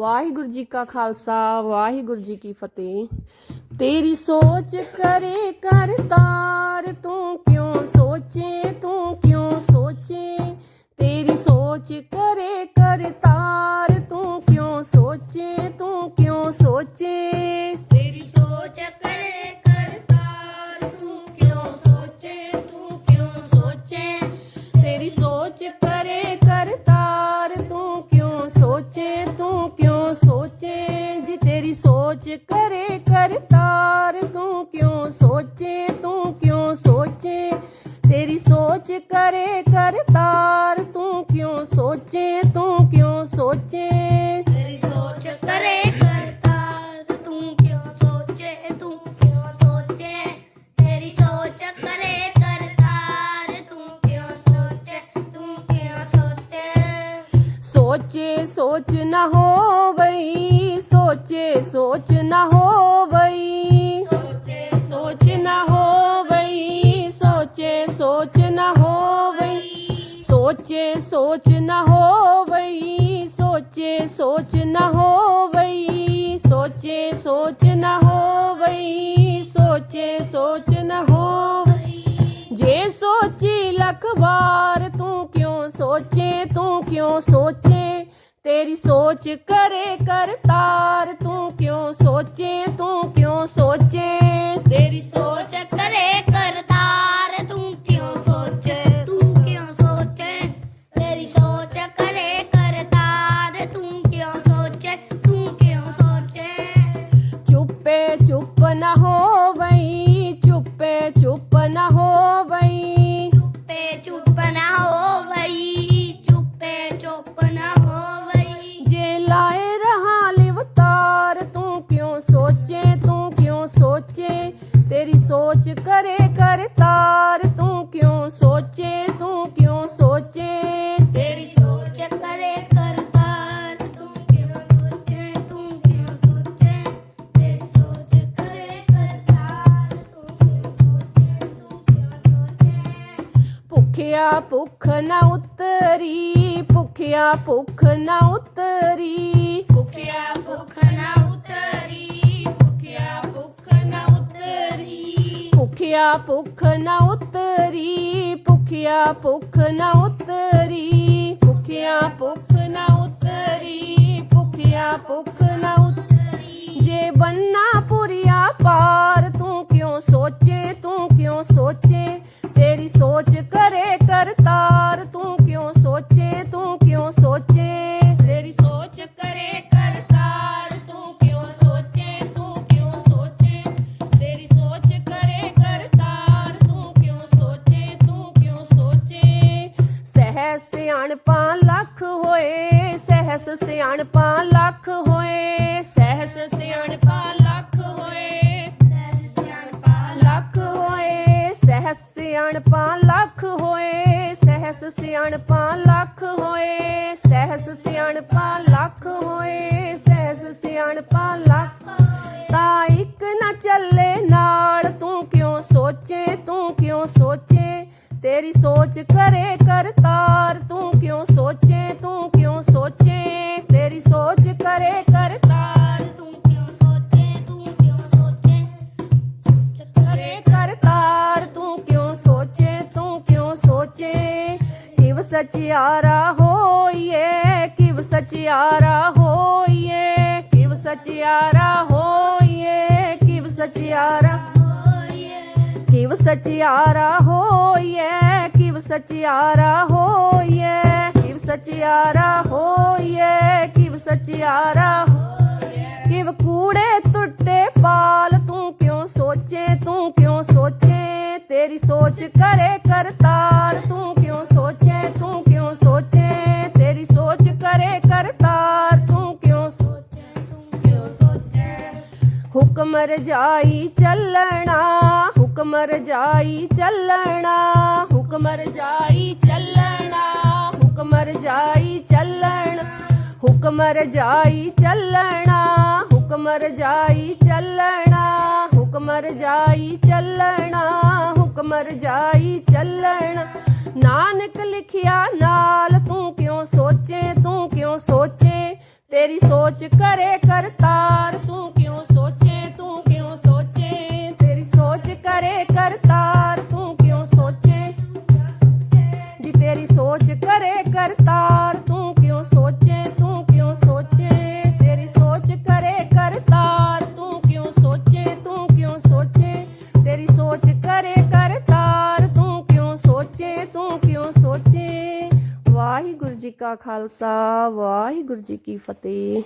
ਵਾਹਿਗੁਰੂ ਜੀ ਕਾ ਖਾਲਸਾ, ਵਾਹਿਗੁਰੂ ਜੀ ਕੀ ਫਤਿਹ। ਤੇਰੀ ਸੋਚ ਕਰੇ ਕਰਤਾਰ ਤੂੰ ਕਿਉਂ ਸੋਚੇ, ਤੂੰ ਕਿਉਂ ਸੋਚੇ? ਤੇਰੀ ਸੋਚ ਕਰੇ सोचे। सोच करे क्यों सोचे? तू सोच? करे करता तू सोचे? तू सोचे? सोच न हो वही। सोचे सोच न हो वही। सोचे सोच। न हो वही। सोचे सोच न हो वही। सोचे सोच ना हो ਸੋਚ ਨਾ ਹੋਵਈ, ਸੋਚੇ ਸੋਚ ਨਾ ਹੋਵਈ, ਸੋਚੇ ਸੋਚ ਨਾ ਹੋਵਈ। ਜੇ ਸੋਚੀ ਲੱਖ ਵਾਰ ਤੂੰ ਕਿਉਂ ਸੋਚੇ, ਤੂੰ ਕਿਉਂ ਸੋਚੇ? ਤੇਰੀ ਸੋਚ ਕਰੇ ਕਰਤਾਰ, ਤੂੰ ਕਿਉਂ ਸੋਚੇ, ਤੂੰ ਕਿਉਂ ਸੋਚੇ? ਤੇਰੀ ਸੋਚ ਸੋਚੇ ਤੇਰੀ ਸੋਚ ਕਰੇ ਕਰਤਾਰ ਤੂੰ ਕਿਉਂ ਸੋਚੇ ਤੂੰ ਕਿਉਂ ਸੋਚੇ? ਤੇਰੀ ਸੋਚ ਕਰੇ ਕਰਤਾਰ ਤੂੰ ਕਿਉਂ ਸੋਚੇ ਤੂੰ ਕਿਉਂ ਸੋਚੇ? ਤੇਰੀ ਸੋਚ ਕਰੇ ਕਰਤਾਰ ਤੂੰ ਕਿਉਂ ਸੋਚੇ ਤੂੰ ਕਿਉਂ ਸੋਚੇ? ਭੁੱਖਿਆ ਭੁੱਖ ਨਾ ਉਤਰੀ ਭੁੱਖਿਆ ਭੁੱਖ ਨਾ ਉਤਰੀ। ਭੁੱਖਿਆ ਭੁੱਖ ਨਾ ਭੁੱਖਿਆ ਭੁੱਖ ਨਾ ਉਤਰੀ ਭੁੱਖਿਆ ਭੁੱਖ ਨਾ ਉਤਰੀ ਭੁੱਖਿਆ ਭੁੱਖ ਨਾ ਉਤਰੀ ਭੁੱਖਿਆ ਭੁੱਖ ਸਿਆਣਪਾਂ ਲੱਖ ਹੋਏ, ਸਹਿਸ ਸਿਆਣਪਾਂ ਲੱਖ ਹੋਏ, ਸਹਿਸ ਸਿਆਣਪਾਂ ਲੱਖ ਹੋਏ ਸਹਿਜ ਸਿਆਣਪਾ ਲੱਖ ਹੋਏ, ਸਹਿਸ ਸਿਆਣਪਾਂ ਲੱਖ ਹੋਏ, ਸਹਿਸ ਸਿਆਣਪਾਂ ਲੱਖ ਹੋਏ, ਸਹਿਸ ਸਿਆਣਪਾਂ ਲੱਖ ਹੋਏ, ਸਹਿਸ ਸਿਆਣਪਾਂ ਲੱਖ ਤਾਂ ਇੱਕ ਨਾ ਚੱਲੇ ਨਾਲ, ਤੂੰ ਕਿਉਂ ਸੋਚੇ, ਤੂੰ ਕਿਉਂ ਸੋਚੇ? ਤੇਰੀ ਸੋਚ ਕਰੇ ਕਰਤਾਰ, ਤੂੰ ਕਿਉਂ ਸੋਚੇ, ਤੂੰ ਕਿਉਂ ਸੋਚੇ? ਤੇਰੀ ਸੋਚ ਕਰੇ ਕਰਤਾਰ, ਤੂੰ ਕਿਉਂ ਸੋਚੇ, ਤੂੰ ਕਿਉਂ ਸੋਚੇ? ਸੋਚ ਕਰੇ ਕਰਤਾਰ, ਤੂੰ ਕਿਉਂ ਸੋਚੇ, ਤੂੰ ਕਿਉਂ ਸੋਚੇ? ਕਿਵ ਸਚਿਆਰਾ ਹੋਈਏ, ਕਿਵ ਸਚਿਆਰਾ ਹੋਈਏ? ਕਿਵ ਸਚਿਆਰਾ ਹੋਈਏ, ਕਿਵ ਸਚਿਆਰਾ ਹੋਈਏ? ਕਿਵ ਸਚਿਆਰਾ ਹੋਈਏ? ਕਿਵ ਸਚਿਆਰਾ ਹੋਈਏ ਕਿਵ ਸਚਿਆਰਾ ਹੋਈਏ ਕਿਵ ਸਚਿਆਰਾ ਕਿਵ ਕੂੜੇ ਟੁੱਟੇ ਪਾਲ, ਤੂੰ ਕਿਉਂ ਸੋਚੇ, ਤੂੰ ਕਿਉਂ ਸੋਚੇ? ਤੇਰੀ ਸੋਚ ਕਰੇ ਕਰਤਾਰ, ਤੂੰ ਕਿਉਂ ਸੋਚੇ, ਤੂੰ ਕਿਉਂ ਸੋਚੇ? ਤੇਰੀ ਸੋਚ ਕਰੇ ਕਰਤਾਰ, ਤੂੰ ਕਿਉਂ ਸੋਚੇ, ਤੂੰ ਕਿਉਂ ਸੋਚੇ? ਹੁਕਮ ਰਜਾਈ ਚੱਲਣਾ, ਹੁਕਮ ਰਜਾਈ ਚੱਲਣਾ ਹੁਕਮ ਰਜਾਈ ਚੱਲਣਾ ਹੁਕਮ ਰਜਾਈ ਚੱਲਣਾ ਹੁਕਮ ਰਜਾਈ ਚੱਲਣਾ ਹੁਕਮ ਰਜਾਈ ਚੱਲਣਾ ਹੁਕਮ ਰਜਾਈ ਚੱਲਣਾ ਹੁਕਮ ਰਜਾਈ ਚੱਲਣਾ। ਨਾਨਕ ਲਿਖਿਆ ਨਾਲ ਤੂੰ ਕਿਉਂ ਸੋਚੇ, ਤੂੰ ਕਿਉਂ ਸੋਚੇ? ਤੇਰੀ ਸੋਚ ਕਰੇ ਕਰਤਾਰ, ਤੂੰ ਕਿਉਂ ਜੀ ਤੇਰੀ ਸੋਚ ਕਰੇ ਕਰਤਾਰ। ਤੂੰ ਕਿਉਂ ਸੋਚੇ, ਤੂੰ ਕਿਉਂ ਸੋਚੇ? ਤੇਰੀ ਸੋਚ ਕਰੇ ਕਰਤਾਰ। ਤੂੰ ਕਿਉਂ ਸੋਚੇ, ਤੂੰ ਕਿਉਂ ਸੋਚੇ? ਤੇਰੀ ਸੋਚ ਕਰੇ ਕਰਤਾਰ। ਤੂੰ ਕਿਉਂ ਸੋਚੇ, ਤੂੰ ਕਿਉਂ ਸੋਚੇ? ਵਾਹਿਗੁਰੂ ਜੀ ਕਾ ਖਾਲਸਾ, ਵਾਹਿਗੁਰੂ ਜੀ ਕੀ ਫਤਿਹ।